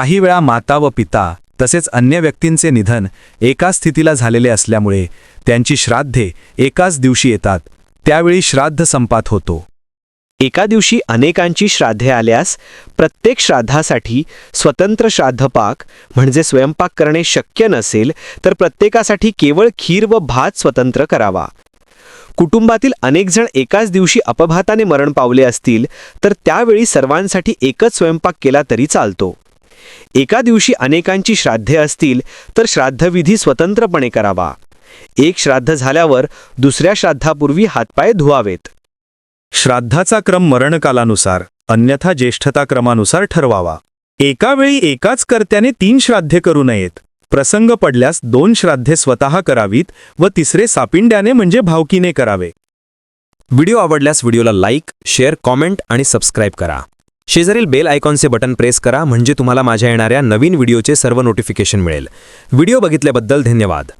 काही वेळा माता व पिता तसेच अन्य व्यक्तींचे निधन एकाच स्थितीला झालेले असल्यामुळे त्यांची श्राद्धे एकाच दिवशी येतात त्यावेळी श्राद्ध संपात होतो. एका दिवशी अनेकांची श्राद्धे आल्यास प्रत्येक श्राद्धासाठी स्वतंत्र श्राद्धपाक म्हणजे स्वयंपाक करणे शक्य नसेल तर प्रत्येकासाठी केवळ खीर व भात स्वतंत्र करावा. कुटुंबातील अनेकजण एकाच दिवशी अपघाताने मरण पावले असतील तर त्यावेळी सर्वांसाठी एकच स्वयंपाक केला तरी चालतो. एका दिवशी अनेकांची श्राद्धे असतील तर श्राद्धविधी स्वतंत्रपणे करावा. एक श्राद्ध झाल्यावर दुसऱ्या श्राद्धापूर्वी हातपाय धुवावेत. श्राद्धाचा क्रम मरणकालानुसार अन्यथा ज्येष्ठता क्रमानुसार ठरवावा. एका वेळी एकाच कर्त्याने तीन श्राद्धे करू नयेत. प्रसंग पडल्यास दोन श्राद्धे स्वतः करावीत व तिसरे सापिंड्याने म्हणजे भावकीने करावे. व्हिडिओ आवडल्यास व्हिडिओला लाईक शेअर कॉमेंट आणि सबस्क्राईब करा. शेजारील बेल आयकॉनचे बटन प्रेस करा म्हणजे तुम्हाला माझ्या येणाऱ्या नवीन व्हिडिओचे सर्व नोटिफिकेशन मिळेल. व्हिडिओ बघितल्याबद्दल धन्यवाद.